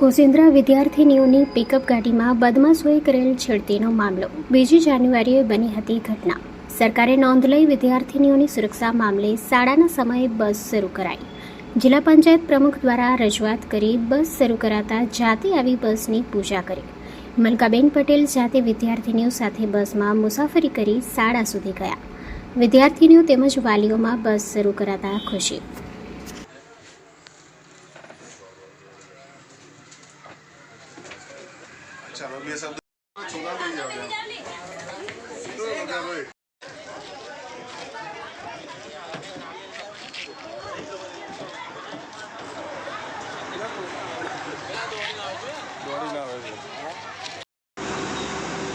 કોસિન્દ્રા વિદ્યાર્થીનીઓની pickup ગાડીમાં બદમાશોએ કરેલ છેડતીનો મામલો. બીજી જાન્યુઆરીએ બની હતી ઘટના. સરકારે નોંધ લઈ વિદ્યાર્થીનીઓની સુરક્ષા મામલે શાળાના સમયે બસ શરૂ કરાઈ. જિલ્લા પંચાયત પ્રમુખ દ્વારા રજૂઆત કરી બસ શરૂ કરાતા જાતે આવી બસની પૂજા કરી. મલકાબેન પટેલ જાતે વિદ્યાર્થીનીઓ સાથે બસમાં મુસાફરી કરી શાળા સુધી ગયા. વિદ્યાર્થીનીઓ તેમજ વાલીઓમાં બસ શરૂ કરાતા ખુશી. ચાલો, બે શબ્દ છોકરા ત્યાં. તો ભાઈ.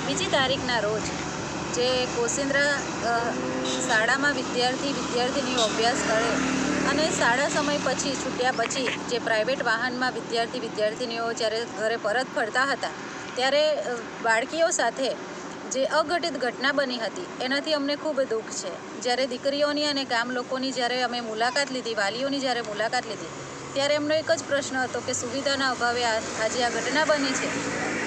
બીજી તારીખના રોજ જે કોશિન્દ્રા શાળામાં વિદ્યાર્થી વિદ્યાર્થીનીઓ અભ્યાસ કરે અને શાળા સમય પછી, છૂટ્યા પછી જે પ્રાઇવેટ વાહનમાં વિદ્યાર્થી વિદ્યાર્થીનીઓ જ્યારે ઘરે પરત ફરતા હતા ત્યારે બાળકીઓ સાથે જે અઘટિત ઘટના બની હતી, એનાથી અમને ખૂબ દુઃખ છે. જ્યારે દીકરીઓની અને ગામ લોકોની જ્યારે અમે મુલાકાત લીધી, વાલીઓની જ્યારે મુલાકાત લીધી, ત્યારે એમનો એક જ પ્રશ્ન હતો કે સુવિધાના અભાવે આજે આ ઘટના બની છે.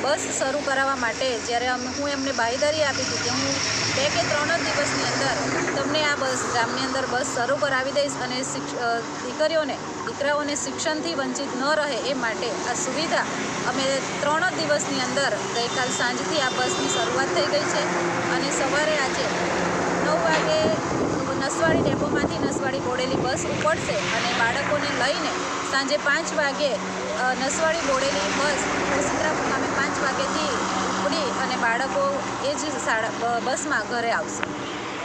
બસ શરૂ કરાવવા માટે જ્યારે હું એમને બાંયધરી આપી હતી કે હું બે કે ત્રણ જ દિવસની અંદર તમને આ બસ, ગામની અંદર બસ શરૂ કરાવી દઈશ અને દીકરીઓને, દીકરાઓને શિક્ષણથી વંચિત ન રહે એ માટે આ સુવિધા અમે ત્રણ દિવસની અંદર ગઈકાલ સાંજથી આ બસની શરૂઆત થઈ ગઈ છે અને સવારે આજે નવ વાગે નસવાડી ડેપોમાંથી નસવાડી બોડેલી બસ ઉપડશે અને બાળકોને લઈને સાંજે પાંચ વાગે નસવાડી બોડેલી બસ કોસિન્દ્રા ગામે પાંચ વાગેથી ઉપડી અને બાળકો એ જ શાળા બસમાં ઘરે આવશે.